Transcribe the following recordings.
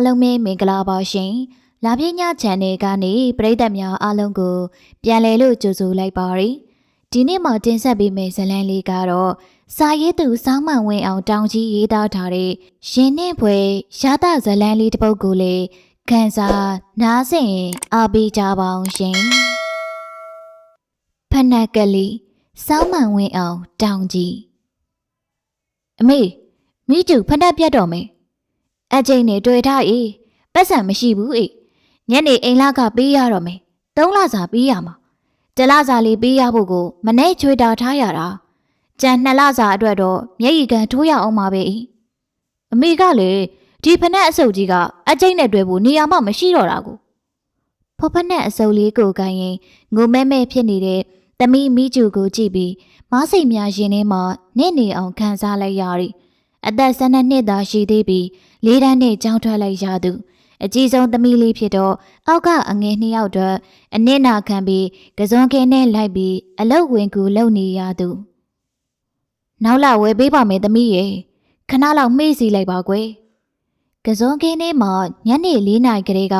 အားလုံးပဲမင်္ဂလာပါရှင်။လာပြည့်ည channel ကနေပရိသတ်များအားလုံးကို ပြန်လည်လို့ကြိုဆိုလိုက်ပါရစေ။ဒီနေ့မှတင်ဆက်ပေးမယ့်ဇာတ်လမ်းလေးကတော့စာရေးသူစောင်းမန်ဝင်းအောင်တောင်ကြီးရေးသားထားတဲ့ရှင်နှင့်ဖွယ်ရှားသဇာတ်လမ်းလေးတစ်ပုဒ်ကိုလည်းခန်းစားနားဆင်အားပေးကြပါအောင်ရှင်။ဖနက်ကလေးစောင်းမန်ဝင်းအောင်တောင်ကြီးအမေမိကျူဖနက်ပြတ်တော့မယ်။ အချိန်နဲ့တွေ့ထားအေးပတ်စံမရှိဘူးအေးညနေအိမ်လာကပေးရတော့မယ်။သုံးလစာပေးရမှာ။တလစာလေးပေးရဖို့ကိုမနေ့ချွေတာထားရတာ။ကြံနှစ်လစာအတွက်တော့မျက်ရည်ကန်ထိုးရအောင်ပါပဲအေး။အမေကလေဒီဖနက်အစုပ်ကြီးကအချိန်နဲ့တွေ့ဖို့နေရာမှမရှိတော့တာကိုဖော်ဖနက်အစုပ်လေးကိုကိုင်းရင်ငိုမဲမဲဖြစ်နေတဲ့သမီးမိကျူကိုကြည့်ပြီးမားစိတ်များရင်ထဲမှာနင့်နေအောင်ခံစားလိုက်ရသည်။အသက်၁၂နှစ်သာရှိသေးပြီး လေးတန်းနဲ့ကြောင်းထွက်လိုက်ရသူအကြီးဆုံးသမီးလေးဖြစ်တော့အောက်ကအငယ်နှစ်ယောက်တော့အနစ်နာခံပြီးကစွန်ခင်းနဲ့လိုက်ပြီးအလုတ်ဝင်ကူလုံနေရသူနောက်လာဝယ်ပေးပါမယ်သမီးရေခဏလောက်မေ့စီလိုက်ပါကွယ်ကစွန်ခင်းထဲမှာညနေ၄နာရီကလေးက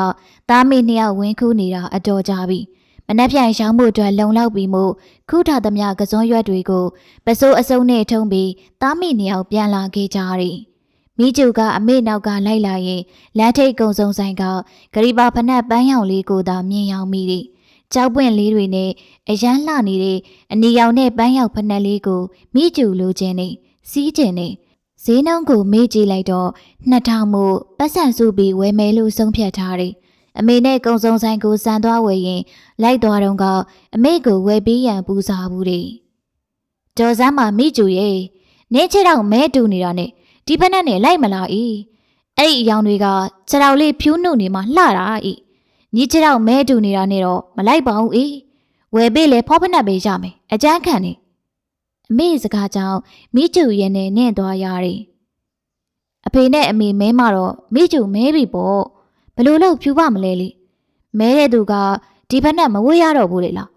သားမေနှစ်ယောက်ဝင်ခူးနေတာအတော်ကြာပြီမနှက်ဖြန်ရှောင်းမှုအတွက်လုံလောက်ပြီးမှုခုထသမျှကစွန်ရွက်တွေကိုပစိုးအစုံနဲ့ထုံးပြီးသားမေနှစ်ယောက်ပြန်လာခဲ့ကြသည် မိကျူကအမေနောက်ကလိုက်လာရင်လမ်းထိပ်ကုံစုံဆိုင်ကဂရီပါဖနက်ပန်းရောင်လေးကိုသာမြင်ရောက်မိသည်ကြောက်ပွင့်လေးတွေနဲ့အရန်လှနေတဲ့အနီရောင်နဲ့ပန်းရောင်ဖနက်လေးကိုမိကျူလိုချင်နေစီးကျင်နေဈေးနှုန်းကိုမေ့ကြည့်လိုက်တော့နှစ်ထောင်မို့ပတ်စံစုပြီးဝယ်မယ်လို့ဆုံးဖြတ်ထားတယ်အမေနဲ့ကုံစုံဆိုင်ကိုစံသွားဝယ်ရင်လိုက်သွားတော့ကအမေကိုဝယ်ပြီးရန်ပူစားဘူးတဲ့ဒေါ်စမ်းမမိကျူရဲ့နင်းချစ်တော့မဲတူနေတာနဲ့ ဒီဖက်နဲ့နဲ့လိုက်မလားဤအဲ့ဒီအယောင်တွေကခြေတော်လေးဖြူးနှုတ်နေမှလှတာဤညီချစ်တော့မဲတူနေတာနဲ့တော့မလိုက်ပါဘူးဤဝယ်ပေးလေဖောဖက်နဲ့ပဲရမယ်အကြမ်းခံနေအမေစကားကြောင့်မိကျူရဲ့နဲ့နဲ့သွားရတယ်အဖေနဲ့အမေမဲမတော့မိကျူမဲပြီပေါ့ဘလို့လို့ဖြူပါမလဲလေမဲတဲ့သူကဒီဖက်နဲ့မဝေးရတော့ဘူးလေလား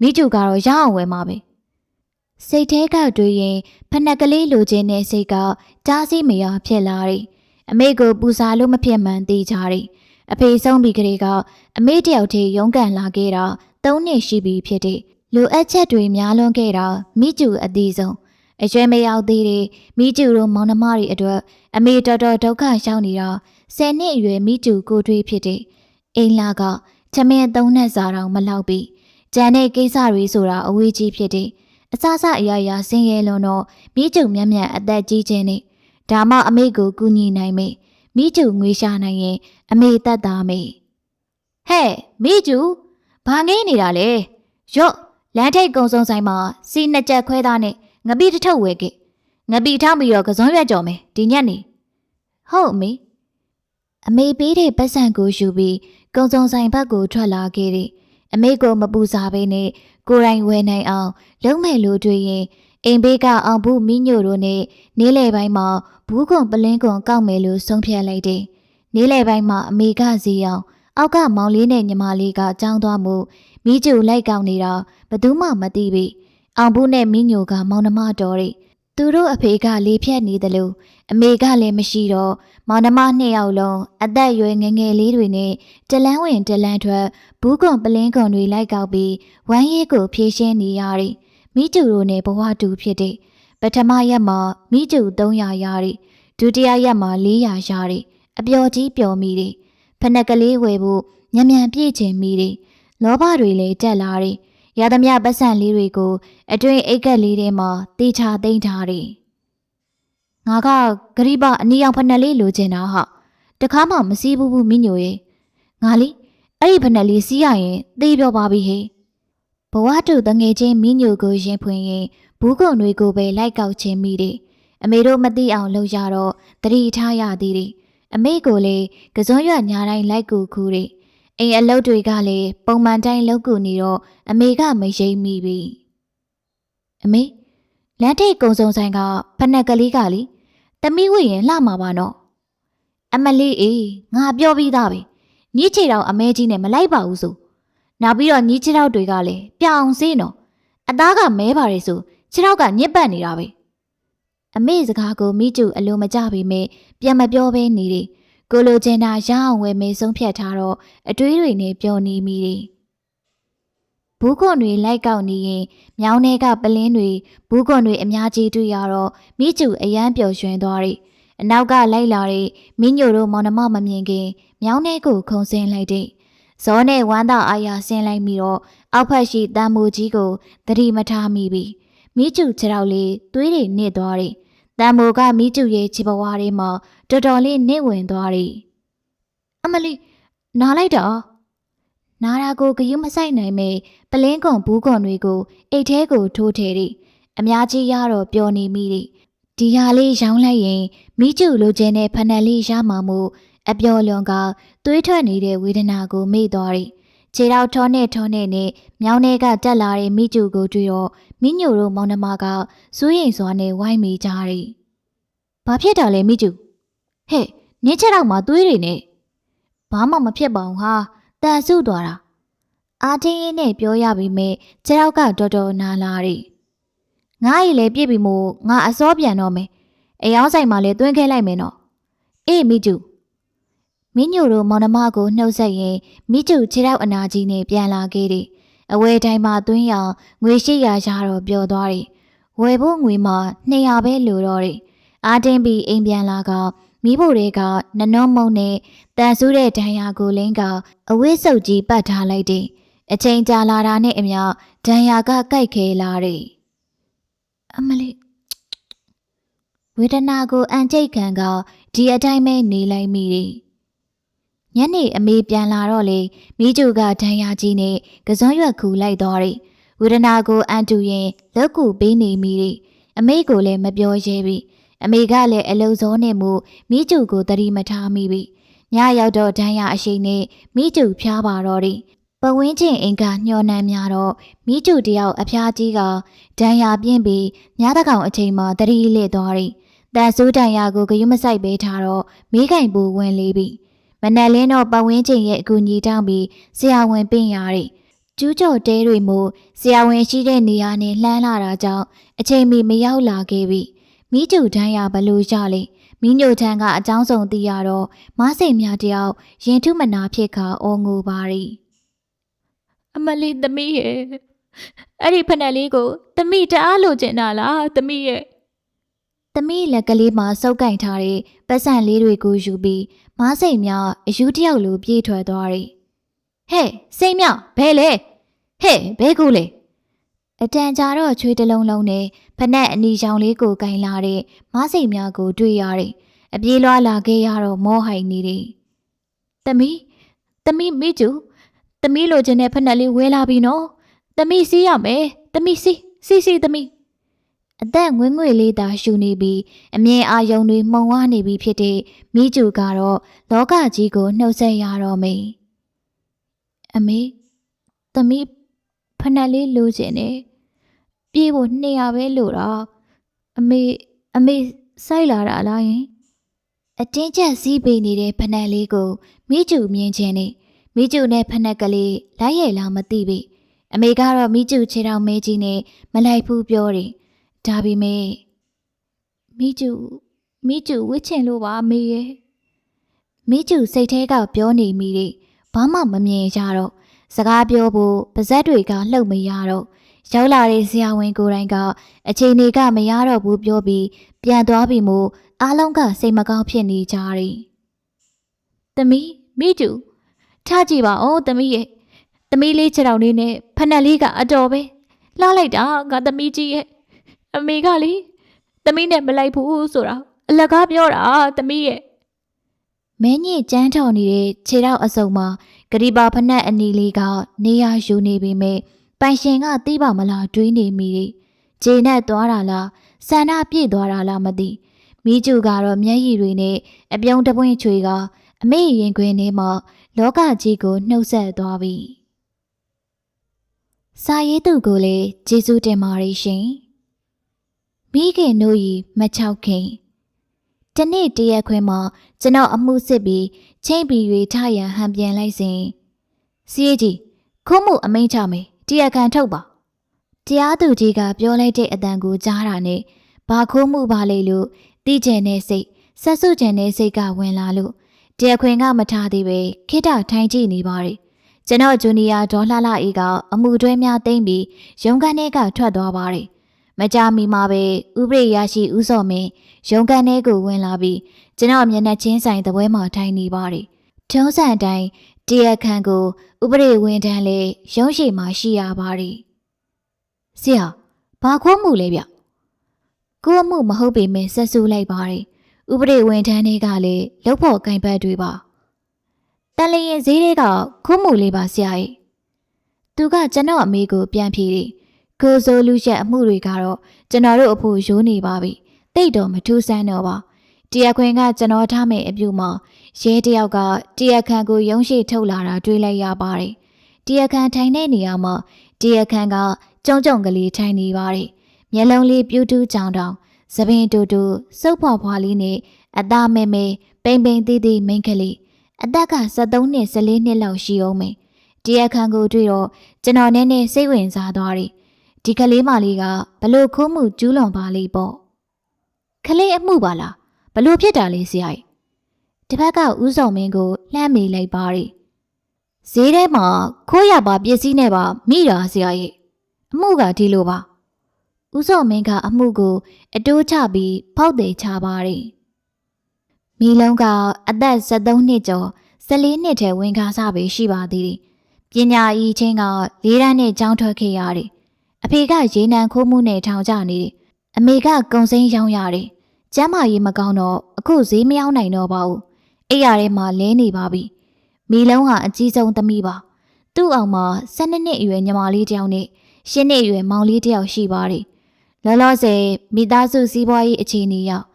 မိကျူကတော့ရအောင်ဝယ်မှာပဲ စိတ်ထဲကတွေးရင်ဖက်နှက်ကလေးလိုချင်တဲ့စိတ်ကကြားစီမရဖြစ်လာတယ်အမေကိုပူစာလို့မဖြစ်မှန်သိကြတယ်အဖေဆုံးပြီးကလေးကအမေတယောက်တည်းရုန်းကန်လာခဲ့တာ၃နှစ်ရှိပြီဖြစ်တဲ့လိုအပ်ချက်တွေများလွန်းခဲ့တာမိကျူအသေးဆုံးအရွယ်မရောက်သေးတဲ့မိကျူတို့မောင်နှမတွေအတွက်အမေတော်တော်ဒုက္ခရောက်နေတာဆယ်နှစ်အရွယ်မိကျူကိုတွေးဖြစ်တဲ့အိမ်လာကချမင်းသုံးနဲ့စာတောင်မလောက်ပြီကျန်တဲ့ကိစ္စတွေဆိုတာအဝေးကြီးဖြစ်တဲ့ အစစအရာရာဆင်းရဲလွန်းတော့မိကျုံမြတ်မြတ်အသက်ကြီးခြင်းနဲ့ဒါမှအမေကိုကူညီနိုင်မေမိကျုံငွေရှာနိုင်ရင် အမေတတ်တာမေဟဲ့မိကျူဘာငိမ့်နေတာလဲရော့လမ်းထိပ်ကုံစုံဆိုင်မှာစီနှစ်ကြက်ခွဲသားနဲ့ငပိတစ်ထုပ်ဝယ်ခဲ့ငပိထောက်ပြီးတော့ကစုံရွက်ကြော်မယ်ဒီညက်နေဟုတ်အမေအမေပေးတဲ့ပတ်စံကိုယူပြီးကုံစုံဆိုင်ဘက်ကိုထွက်လာခဲ့တယ် အမေကိုမပူစားဘဲနဲ့ကိုယ်တိုင်ဝယ်နိုင်အောင်လုံးမဲ့လို့တွေ့ရင်အိမ်ဘေးကအောင်ဘူးမင်းညိုတို့နဲ့နေလေပိုင်းမှာဘူးကွန်ပလင်းကွန်ကောက်မယ်လို့ဆုံးဖြတ်လိုက်တယ်။နေလေပိုင်းမှာအမေကစီအောင်အောက်ကမောင်လေးနဲ့ညီမလေးကကြောင်းသွားမှုမိကျူလိုက်ကောက်နေတာဘသူမှမသိပြီ။အောင်ဘူးနဲ့မင်းညိုကမောင်နှမတော်တွေ သူတို့အဖေကလေဖြတ်နေတယ်လို့အမေကလည်းမရှိတော့မောင်နှမနှစ်ယောက်လုံးအသက်အရွယ်ငယ်ငယ်လေးတွေနဲ့တလန်းဝင်တလန်းထွက်ဘူးကွန်ပလင်းကွန်တွေလိုက်ကောက်ပြီးဝမ်းရည်ကိုဖြည့်ရှင်းနေရတယ်။မိကျူတို့နဲ့ဘဝတူဖြစ်တဲ့ပထမရက်မှာမိကျူ300ရတယ်။ဒုတိယရက်မှာ400ရတယ်။အပျော်ကြီးပျော်မိတယ်။ဖနက်ကလေးဝယ်ဖို့ညံ့ညံ့ပြည့်ချင်မိတယ်။လောဘတွေလည်းတက်လာတယ်။ ရသမျှပတ်စံလေးတွေကို အတွင်းအိတ်ကက်လေးထဲမှာတေချာသိမ့်ထားတယ်။ငါကဂရိပအနီရောင်ဖနက်လေးလိုချင်တာဟာတခါမှမစည်းဘူးဘူးမိညိုရဲ့ငါလီအဲ့ဒီဖနက်လေးစီးရရင်သေပြောပါပြီဟေဘဝတူတငယ်ချင်းမိညိုကိုရင်ဖွင့်ရင်ဘူးကုံတွေကိုပဲလိုက်ကောက်ချင်းမိတယ်အမေတို့မသိအောင်လုပ်ရတော့တတိထားရသေးတယ်အမေကိုလေကစုံရွက်ညာတိုင်းလိုက်ကူခူးတယ် အိမ်အလုပ်တွေကလည်းပုံမှန်တိုင်းလုပ်ကူနေတော့အမေကမရိပ်မိပြီအမေလမ်းထိပ်ကုံစုံဆိုင်ကဖနက်ကလေးကလေတမီးဝရင်လှမှာပါနော်အမလေးအေးငါပြောပြီးသားပဲညစ်ချေတော့အမဲကြီးနဲ့မလိုက်ပါဘူးဆိုနောက်ပြီးတော့ညစ်ချေတော့တွေကလည်းပြောင်စေးနော်အသားကမဲပါတယ်ဆိုခြေထောက်ကညစ်ပတ်နေတာပဲအမေစကားကိုမိကျူအလိုမကြပေမဲ့ပြန်မပြောဘဲနေတယ် ကိုလိုချင်တာရအောင်ဝယ်မေးဆုံးဖြတ်ထားတော့အတွေးတွေနဲ့ပျော်နေမိတယ်ဘူးခွန်တွေလိုက်ကောက်နေရင်မြောင်းထဲကပလင်းတွေဘူးခွန်တွေအများကြီးတွေ့ရတော့မိကျူအယမ်းပျော်ရွှင်သွားတယ်အနောက်ကလိုက်လာတဲ့မင်းညိုတို့မောင်နှမမမြင်ခင်မြောင်းထဲကိုခုန်ဆင်းလိုက်တဲ့ဇောနဲ့ဝမ်းသာအားရဆင်းလိုက်ပြီးတော့အောက်ဖက်ရှိတန်မိုကြီးကိုသတိမထားမိပြီမိကျူခြေထောက်လေးသွေးတွေနစ်သွားတယ် တန်မိုကမိကျူရဲ့ခြေပွားလေးမှာတော်တော်လေးနစ်ဝင်သွားတယ်အမလီနားလိုက်တာနားရာကိုဂယုမဆိုင်နိုင်မေပလင်းကွန်ဘူးကွန်တွေကိုအိတ်ထဲကိုထိုးထည့်တယ်အများကြီးရတော့ပျော်နေမိတယ်ဒီဟာလေးရောင်းလိုက်ရင်မိကျူလိုချင်တဲ့ဖဏက်လေးရမှာမို့အပျော်လွန်ကသွေးထွက်နေတဲ့ဝေဒနာကိုမေ့သွားတယ် ခြေထောက်ထောနဲ့ထောနဲ့နဲ့မြောင်းထဲကတက်လာတဲ့မိကျူကိုတွေ့တော့မိညိုတို့မောင်နှမကစိုးရိမ်စွာနဲ့ဝိုင်းမိကြတယ်။ဘာဖြစ်တာလဲမိကျူ။ဟဲ့နင်းချက်တော့မှသွေးတွေနဲ့ဘာမှမဖြစ်ပါဘူးဟာတန်ဆုသွားတာ။အာတင်းရင်းနဲ့ပြောရပြီမဲ့ခြေထောက်ကတော်တော်နာလာတယ်။ငါ့ရီလည်းပြစ်ပြီမို့ငါအစောပြန်တော့မယ်။အယောင်းဆိုင်မှာလည်းတွင်းခဲလိုက်မယ်နော်။အေးမိကျူ မင်းညိုတို့မောင်နှမကိုနှုတ်ဆက်ရင်မိကျူခြေထောက်အနာကြီးနဲ့ပြန်လာခဲ့တယ်။အဝဲတိုင်းမှာသွင်းရငွေရှိရာရတော့ပျော်သွားတယ်။ဝယ်ဖို့ငွေမှာ200ပဲလိုတော့တယ်။အာတင်းပြီးအိမ်ပြန်လာကမိဖို့တွေကနနုံမုံနဲ့တန်ဆူးတဲ့ဒဏ်ရာကိုလင်းကအဝိစုပ်ကြီးပတ်ထားလိုက်တယ်။အချိန်ကြာလာတာနဲ့အမျှဒဏ်ရာကကိုက်ခဲလာတယ်။အမလေးဝေဒနာကိုအန်ကျိတ်ခံကဒီအတိုင်းပဲနေလိုက်မိတယ်။ ညနေအမေပြန်လာတော့လေမိကျူကဒဏ်ရာကြီးနဲ့ကစွန်းရွက်ခူလိုက်သွားတယ်။ဝေဒနာကိုအန်တူရင်လက်ကူပေးနေမိတယ်။အမေကိုလည်းမပြောရဲပြီ။အမေကလည်းအလုံစောနဲ့မှုမိကျူကိုတတိမထားမိပြီ။ညရောက်တော့ဒဏ်ရာအရှိန်နဲ့မိကျူဖျားပါတော့တယ်။ပဝင်းချင်းအင်ကညှော်နှမ်းများတော့မိကျူတယောက်အဖျားကြီးကဒဏ်ရာပြင်းပြီးညတကောင်အချိန်မှာတတိလစ်သွားတယ်။တန်ဆိုးတန်ရာကိုဂယုမဆိုင်ပေးထားတော့မိခိုင်ပူဝင်လေးပြီ။ မနက်လင်းတော့ပဝင်းချင်းရဲ့အကူကြီးတောင်းပြီးဆရာဝန်ပင့်ရတယ်။ကျူးကျော်တဲတွေမို့ဆရာဝန်ရှိတဲ့နေရာနဲ့လှမ်းလာတာကြောင့်အချိန်မီမရောက်လာခဲ့ပြီ။မိကျူတန်းရဘလို့ရလေမိညိုထန်းကအကြောင်းစုံသိရတော့မစိတ်များတယောက်ရင်ထုမနာဖြစ်ခါအော်ငိုပါရီအမလီသမီးရဲ့အဲ့ဒီဖက်နယ်လေးကိုသမီးတအားလိုချင်တာလားသမီးရဲ့သမီးလက်ကလေးမှာစုပ်ကင်ထားတဲ့ပတ်စံလေးတွေကိုယူပြီး မစိတ်များအယူတယောက်လိုပြေးထွက်သွားရီဟဲ့စိတ်မြောက်ဘဲလေဟဲ့ဘဲကူလေအတန်ကြာတော့ချွေးတလုံးလုံးနဲ့ဖနက်အနီရောင်လေးကိုကင်လာတဲ့မစိတ်များကိုတွေ့ရတယ်။အပြေးလွှားလာခဲ့ရတော့မောဟိုင်နေတယ်။သမီးသမီးမိကျူသမီးလိုချင်တဲ့ဖနက်လေးဝဲလာပြီနော်။သမီးစီးရမယ်။သမီးစီးစီးစီးသမီး အသက်ငွေငွေလေးသာရှူနေပြီးအမြင်အာယုံတွေမှုံဝါနေပြီဖြစ်တဲ့မိကျူကတော့လောကကြီးကိုနှုတ်ဆက်ရတော့မေ။အမေသမီးဖနက်လေးလိုချင်တယ်။ပြေးဖို့200ပဲလိုတာ။အမေအမေစိုက်လာတာလားယင်။အတင်းကျပ်စည်းပေးနေတဲ့ဖနက်လေးကိုမိကျူမြင်ချင်းနေမိကျူနဲ့ဖနက်ကလေးလိုက်ရလားမသိပြီ။အမေကတော့မိကျူခြေထောက်မဲကြီးနဲ့မလိုက်ဘူးပြောတယ်။ ဒါပေမဲ့မိကျူမိကျူဝစ်ချင်လို့ပါအမေရဲ့။မိကျူစိတ်ထဲကပြောနေမိတယ်။ဘာမှမမြင်ကြတော့စကားပြောဖို့ပါဇက်တွေကလှုပ်မရတော့ရောက်လာတဲ့ဆရာဝန်ကိုယ်တိုင်ကအချိန်တွေကမရတော့ဘူးပြောပြီးပြန်သွားပြီမို့အားလုံးကစိတ်မကောင်းဖြစ်နေကြတယ်။သမီးမိကျူထားကြည့်ပါဦးသမီးရဲ့သမီးလေးခြေထောက်လေးနဲ့ဖက်နှက်လေးကအတော်ပဲလှလိုက်တာငါသမီးကြီးရဲ့ အမေကလေသမီးနဲ့မလိုက်ဘူးဆိုတာအလကားပြောတာသမီးရဲ့မင်းကြီးကြမ်းထော်နေတဲ့ခြေထောက်အစုံမှာဂရီပါဖက်နှက်အနီလေးကနေရယူနေပေမဲ့ပိုင်ရှင်ကသိပါမလားတွေးနေမိတယ်ဂျေနဲ့သွားတာလားဆန္ဒပြည့်သွားတာလားမသိမိကျူကတော့မျက်ရည်တွေနဲ့အပြုံးတပွင့်ချွေကအမေရင်ခွင်ထဲမှာလောကကြီးကိုနှုတ်ဆက်သွားပြီ။စာရေးသူကိုလည်းကျေးဇူးတင်ပါတယ်ရှင်။ မိခင်တို့ဤမချောက်ခင်တနေ့တရက်ခွင်မှာကျွန်တော်အမှုစစ်ပြီးချိန်ပြီး၍ထရန်ဟန်ပြန်လိုက်စဉ်စီးကြီးခုံးမှုအမိန့်ချမယ်တရားခံထုတ်ပါတရားသူကြီးကပြောလိုက်တဲ့အတန်ကိုကြားတာနဲ့ဘာခိုးမှုပါလေလို့တိကျင်တဲ့စိတ်ဆက်စုကျင်တဲ့စိတ်ကဝင်လာလို့တရားခွင်ကမထားသေးပဲခိတထိုင်ကြည့်နေပါတယ်ကျွန်တော်ဂျူနီယာဒေါ်လှလှအေးကအမှုတွဲများသိမ့်ပြီးရုံးခန်းထဲကထွက်သွားပါတယ် မကြမီမှာပဲဥပရိရရှိဥစော်မင်းရုံးခန်းထဲကိုဝင်လာပြီးကျွန်တော်မျက်နှာချင်းဆိုင်သပွဲမှာထိုင်နေပါတယ်ထုံးစံအတိုင်းတရားခံကိုဥပရိဝင်တန်းလေရုံးရှိမှရှိရပါတယ်ဆရာဘာခိုးမှုလဲဗျကိုအမှုမဟုတ်ပေမဲ့ဆက်ဆူလိုက်ပါတယ်ဥပရိဝင်တန်းတွေကလည်းလုတ်ဖို့ကင်ပတ်တွေပါတန်လျင်ဈေးတွေကခိုးမှုလေးပါဆရာကြီးသူကကျွန်တော်အမေကိုပြန်ဖြေတယ် ကိုဆိုလူရက်အမှုတွေကတော့ကျွန်တော်တို့အဖို့ရိုးနေပါပြီတိတ်တော့မထူးဆန်းတော့ပါတရားခွင်ကကျွန်တော်ထားမယ့်အပြုမှာရဲတယောက်ကတရားခံကိုရုံးရှိထုတ်လာတာတွေ့လိုက်ရပါတယ်တရားခံထိုင်တဲ့နေရာမှာတရားခံကကြုံကြုံကလေးထိုင်နေပါတယ်မျက်လုံးလေးပြူးတူးကြောင်တောင်သပင်တူတူစုပ်ဖွာဖွာလေးနဲ့အသားမဲမဲပိန်ပိန်သေးသေးမိန်းကလေးအသက်က73နှစ်14နှစ်လောက်ရှိအောင်မယ်တရားခံကိုတွေ့တော့ကျွန်တော်နည်းနည်းစိတ်ဝင်စားသွားတယ် ဒီကလေးမလေးကဘလို့ခိုးမှုကျူးလွန်ပါလိမ့်ပေါ့ကလေးအမှုပါလားဘလို့ဖြစ်တာလဲဆရာကြီးတစ်ဖက်ကဥဆောင်မင်းကိုလှမ်းမိလိုက်ပါတယ်ဈေးထဲမှာခိုးရပါပစ္စည်းနဲ့ပါမိတာဆရာကြီးအမှုကဒီလိုပါဥဆောင်မင်းကအမှုကို အတိုးချပြီးဖောက်တယ်ချပါတယ်မိလုံးကအသက်73နှစ်ကျော်14နှစ်ထဲဝင်ကားစားပြီးရှိပါသေးတယ်ပညာအီချင်းကလေးတန်းနဲ့ကျောင်းထွက်ခဲ့ရတယ် အဖေကရေနံခိုးမှုနဲ့ထောင်ကျနေတယ်အမေကကုံစိမ်းရောင်းရတယ်ကျမ်းမာရေးမကောင်းတော့အခုဈေးမရောက်နိုင်တော့ပါဘူးအိယာထဲမှာလဲနေပါပြီမိလုံးဟာအကြီးဆုံးသမီးပါသူ့အောင်မှာ12နှစ်အရွယ်ညီမလေးတစ်ယောက်နဲ့10နှစ်အရွယ်မောင်လေးတစ်ယောက်ရှိပါတယ်လောလောဆယ်မိသားစုစီးပွားရေးအခြေအနေရောက်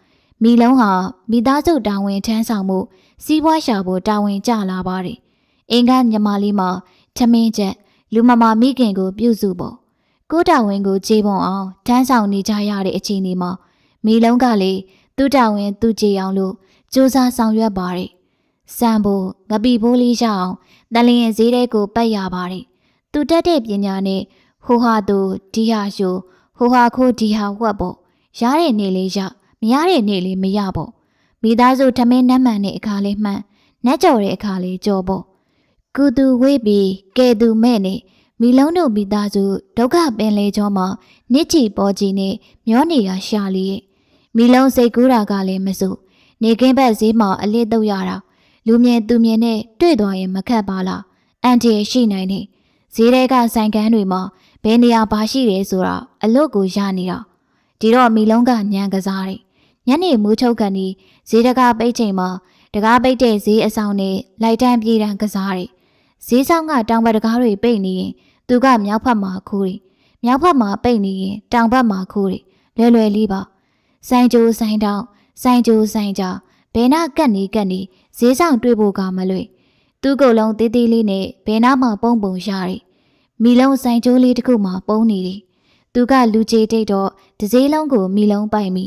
မိလုံးဟာမိသားစုတာဝန်ထမ်းဆောင်မှုစီးပွားရှာဖို့တာဝန်ကျလာပါတယ်အင်္ဂါညီမလေးမှာထမင်းချက်လူမမာမိခင်ကိုပြုစုဖို့ ကိုတာဝန်ကိုခြေပုံအောင်တန်းဆောင်နေကြရတဲ့အခြေအနေမှာမိလုံးကလေသူ့တာဝန်သူ့ခြေအောင်လို့စူးစမ်းဆောင်ရွက်ပါတယ်။စံဖို့ငပီဘိုးလေးရအောင်တလျင်ဈေးတဲကိုပတ်ရပါတယ်။သူတက်တဲ့ပညာနဲ့ဟိုဟာသူဒီဟာရှုဟိုဟာခိုးဒီဟာဝက်ပေါ့။ရတဲ့နေ့လေးရမရတဲ့နေ့လေးမရပေါ့။မိသားစုထမင်းနှမ်းမှန်တဲ့အခါလေးမှန်နှက်ကြော်တဲ့အခါလေးကြော်ပေါ့။ကုသူဝေးပြီးကဲသူမဲ့နဲ့ မီလုံးတို့မိသားစုဒုက္ခပင်လေကျောမှာနစ်ချီပေါ်ကြီးနဲ့မျောနေတာရှာလီရဲ့မီလုံးစိတ်ကူးတာကလည်းမစို့နေကင်းဘက်ဈေးမှာအလစ်တော့ရတာလူမြင်သူမြင်နဲ့တွေ့သွားရင်မခတ်ပါလားအန်တီရှိနိုင်နေဈေးတဲကဆိုင်ကန်းတွေမှာဘယ်နေရာပါရှိတယ်ဆိုတာအလွတ်ကိုရနေတာဒီတော့မီလုံးကညံကစားတယ်ညနေမူးချုပ်ကန်ဒီဈေးတကားပိတ်ချိန်မှာတကားပိတ်တဲ့ဈေးအဆောင်နဲ့လိုက်တန်းပြေးတန်းကစားတယ်ဈေးဆောင်ကတောင်ဘက်တကားတွေပိတ်နေရင် သူကမြောက်ဖက်မှာခိုးတယ်မြောက်ဖက်မှာပိတ်နေရင်တောင်ဘက်မှာခိုးတယ်လွယ်လွယ်လေးပါဆိုင်ကြိုးဆိုင်တောင်ဆိုင်ကြိုးဆိုင်ကြဘယ်နာကတ်နေကတ်နေဈေးဆောင်တွေ့ဖို့ကမလွယ်သူ့ကုတ်လုံးသေးသေးလေးနဲ့ဘယ်နာမှပုံပုံရတယ်မီလုံးဆိုင်ကြိုးလေးတစ်ခုမှပုံနေတယ်သူကလူကြီးတိတ်တော့ဒစည်းလုံးကိုမီလုံးပိုက်မိ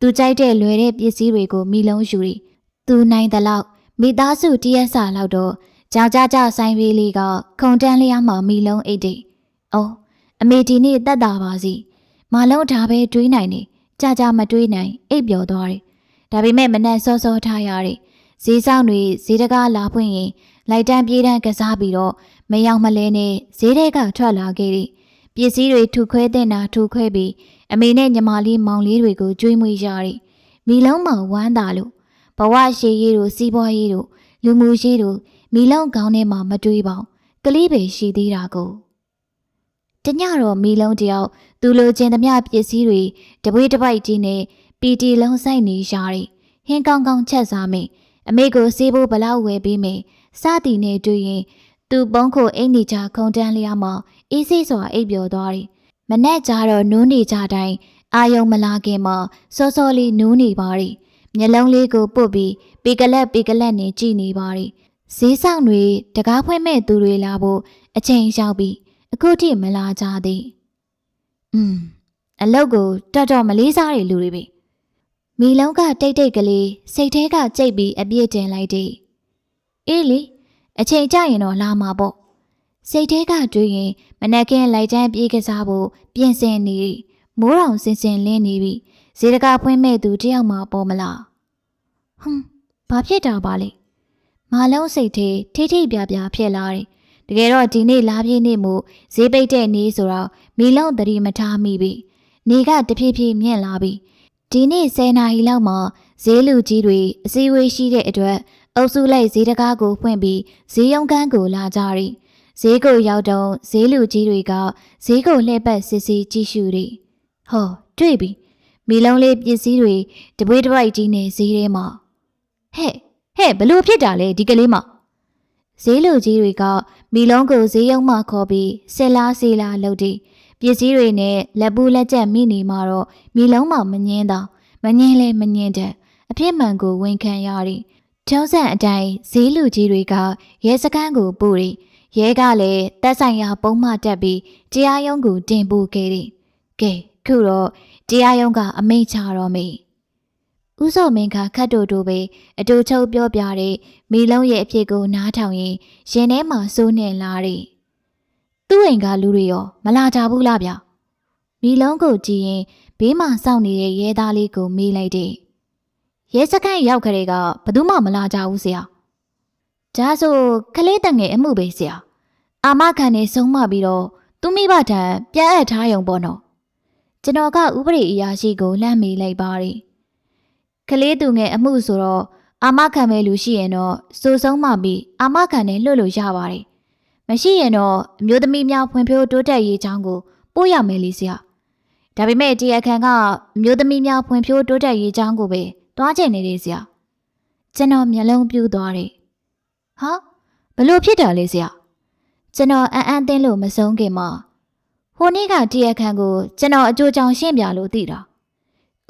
သူကြိုက်တဲ့လွယ်တဲ့ပစ္စည်းတွေကိုမီလုံးယူတယ်သူနိုင်တဲ့လောက်မိသားစုတရက်စာလောက်တော့ ကြောင်ကြကြဆိုင်ပေးလေးကခုံတန်းလျားမှမီလုံးအိတ်တိ။အော်အမေဒီနေ့တက်တာပါစီ။မလုံးဒါပဲတွေးနိုင်နေ။ကြကြမတွေးနိုင်အိပ်ပျော်သွားတယ်။ဒါပေမဲ့မနဲ့စောစောထားရတယ်။ဈေးဆောင်တွေဈေးတကားလာဖွင့်ရင်လိုက်တန်းပြေးတန်းကစားပြီးတော့မရောက်မလဲနဲ့ဈေးထဲကထွက်လာခဲ့တယ်။ပစ္စည်းတွေထုခွဲတဲ့နာထုခွဲပြီးအမေနဲ့ညီမလေးမောင်လေးတွေကိုကျွေးမွေးရတယ်။မိလုံးမှာဝမ်းသာလို့ဘဝရှည်ရည်တို့စီးပွားရေးတို့လူမှုရေးတို့ မီလုံးကောင်းထဲမှာမတွေးပါဘူးကလေးပဲရှိသေးတာကိုတညတော့မီလုံးတယောက်သူလိုချင်သမျှပစ္စည်းတွေတပွေးတပိုက်ကြီးနဲ့ပီတီလုံးဆိုင်နေရတယ်ဟင်းကောင်းကောင်းချက်စားမယ်အမေကိုစေးဖို့ဘလောက်ဝယ်ပေးမယ်စသည်နဲ့တွေ့ရင်သူပုံးခိုအိမ်နေချခုံတန်းလျားမှာအေးစိစွာအိပ်ပျော်သွားတယ်မနဲ့ကြတော့နူးနေကြတိုင်းအာယုံမလာခင်မှာစောစောလေးနူးနေပါတယ်မျက်လုံးလေးကိုပုတ်ပြီးပီကလက်ပီကလက်နဲ့ကြည်နေပါတယ် ဈေးဆောင်တွေတကားဖွင့်မဲ့သူတွေလာဖို့အချိန်ရောက်ပြီးအခုထိမလာကြသေး။อืมအလောက်ကိုတော်တော်မလေးစားတဲ့လူတွေပဲ။မီလုံးကတိတ်တိတ်ကလေးစိတ်ထဲကကြိတ်ပြီးအပြည့်တင်လိုက်တဲ့။အေးလေအချိန်ကြရင်တော့လာမှာပေါ့။စိတ်ထဲကတွေးရင်မနက်ခင်းလိုက်တန်းပြေးကစားဖို့ပြင်ဆင်နေမိုးတောင်စင်စင်လင်းနေပြီ။ဈေးတကားဖွင့်မဲ့သူတယောက်မှပေါ်မလား။ဟွန်းဘာဖြစ်တာပါလဲ။ မာလုံးစိတ်ထဲထိထိပြပြဖြစ်လာတယ်တကယ်တော့ဒီနေ့လာပြည့်နေ့မို့ဈေးပိတ်တဲ့နေ့ဆိုတော့မီလုံးသတိမထားမိပြီနေကတဖြည်းဖြည်းမြင့်လာပြီဒီနေ့10နာရီလောက်မှဈေးလူကြီးတွေအစည်းအဝေးရှိတဲ့အတွက်အုပ်စုလိုက်ဈေးတကားကိုဖွင့်ပြီးဈေးရုံကန်းကိုလာကြတယ်ဈေးကိုရောက်တော့ဈေးလူကြီးတွေကဈေးကိုလှည့်ပတ်စစ်စစ်ကြည့်ရှုတယ်ဟောတွေ့ပြီမီလုံးလေးပစ္စည်းတွေတပွေးတစ်ပိုက်ကြီးနဲ့ဈေးထဲမှာဟဲ့ ဟဲ့ဘလို့ဖြစ်တာလဲဒီကလေးမဈေးလူကြီးတွေကမီလုံးကိုဈေးရုံမှခေါ်ပြီးဆဲလားဆဲလားလုပ်တယ်ပစ္စည်းတွေနဲ့လက်ပူးလက်ချက်မိနေမှာတော့မီလုံးမှမငင်းတော့မငင်းလဲမငင်းတဲ့အဖြစ်မှန်ကိုဝန်ခံရတယ်ကျောင်းဆန်အတိုင်းဈေးလူကြီးတွေကရဲစခန်းကိုပို့တယ်ရဲကလည်းတက်ဆိုင်ရာပုံမှတက်ပြီးတရားရုံးကိုတင်ပို့ခဲ့တယ်ကဲခုတော့တရားရုံးကအမိန့်ချတော့မေ ဥစောမင်းကခတ်တူတူပဲအတူချုပ်ပြောပြတဲ့မိလုံးရဲ့အဖြစ်ကိုနားထောင်ရင်ရင်ထဲမှာစိုးနေလာတယ်သူ့အိမ်ကလူတွေရောမလာကြဘူးလားဗျမိလုံးကိုကြည့်ရင်ဘေးမှာစောင့်နေတဲ့ရဲသားလေးကိုမေးလိုက်တယ်ရဲစခန်းရောက်ခတဲ့ကဘယ်သူမှမလာကြဘူးဆရာဒါဆိုကလေးတငယ်အမှုပဲဆရာအာမခံနဲ့ဆုံးမပြီးတော့သူမိဘထံပြန်အပ်ထားရုံပေါ့နော်ကျွန်တော်ကဥပဒေအရာရှိကိုလှမ်းမေးလိုက်ပါတယ်။ ကလေးသူငယ်အမှုဆိုတော့အာမခံမဲ့လူရှိရင်တော့စိုးဆုံးမှပြီးအာမခံနဲ့လွတ်လို့ရပါတယ်။မရှိရင်တော့အမျိုးသမီးများဖွံ့ဖြိုးတိုးတက်ရေးချောင်းကိုပို့ရမယ်လေဆရာ။ဒါပေမဲ့တရားခံကအမျိုးသမီးများဖွံ့ဖြိုးတိုးတက်ရေးချောင်းကိုပဲတွားချင်နေတယ်ဆရာ။ကျွန်တော်မျက်လုံးပြူးသွားတယ်။ဟာဘလို့ဖြစ်တာလဲဆရာ။ကျွန်တော်အန်အန်တင်းလို့မဆုံးခင်မှာဟိုနေ့ကတရားခံကိုကျွန်တော်အကြိုကြောင်ရှင်းပြလို့သိတာ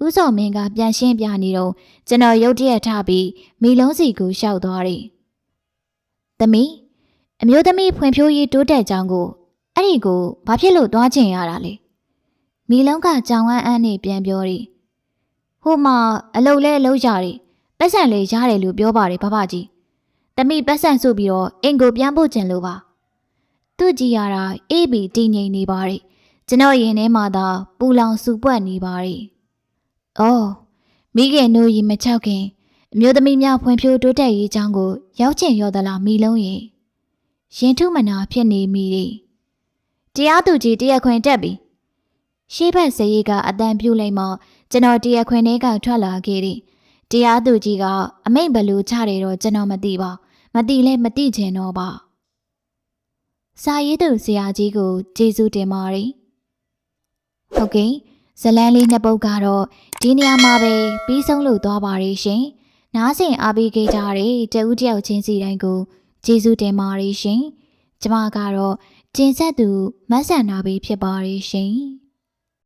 ဥစောမင်းကပြန်ရှင်းပြနေတော့ကျွန်တော်ရုတ်တရက်ထပြီးမိလုံးစီကိုရှောက်သွားတယ်။သမီးအမျိုးသမီးဖွံ့ဖြိုးရေးတိုးတက်ကြောင်းကိုအဲ့ဒီကိုဘာဖြစ်လို့တွားချင်ရတာလဲ။မိလုံးကကြောင်အန်းအန်းနဲ့ပြန်ပြောတယ်။ဟိုမှာအလုတ်လဲအလုတ်ရတယ်။ပတ်စံလေးရတယ်လို့ပြောပါတယ်ဘဘကြီး။သမီးပတ်စံစုပြီးတော့အင်ကိုပြန်ဖို့ကျင်လို့ပါ။သူ့ကြည့်ရတာအေးပြီးတည်ငြိမ်နေပါတယ်။ကျွန်တော်ရင်ထဲမှာသာပူလောင်စူပွက်နေပါတယ်။ အော်မိခင်တို့ရီမချောက်ခင်အမျိုးသမီးများဖွံ့ဖြိုးတိုးတက်ရေးအကြောင်းကိုရောက်ချင်ရောသလားမိလုံးရင်ရင်ထုမနာဖြစ်နေမိတယ်။တရားသူကြီးတရားခွင်တက်ပြီ။ရှေးဘက်စရိတ်ကအတန်ပြုတ်လိုက်မှကျွန်တော်တရားခွင်ထဲကထွက်လာခဲ့တယ်။တရားသူကြီးကအမိန့်ဘယ်လို့ချတယ်တော့ကျွန်တော်မသိပါ။မသိလဲမသိချင်တော့ပါ။စာရေးသူဆရာကြီးကိုကျေးဇူးတင်ပါတယ်။ဟုတ်ကဲ့ ဇလန်းလေးနှစ်ပုတ်ကတော့ဒီနေရာမှာပဲပြီးဆုံးလို့သွားပါရရှင်။နားဆင်အားပေးခဲ့ကြတဲ့တဦးတယောက်ချင်းစီတိုင်းကိုကျေးဇူးတင်ပါတယ်ရှင်။ကျမကတော့ကျင်ဆက်သူမတ်ဆန်နာပဲဖြစ်ပါရရှင်။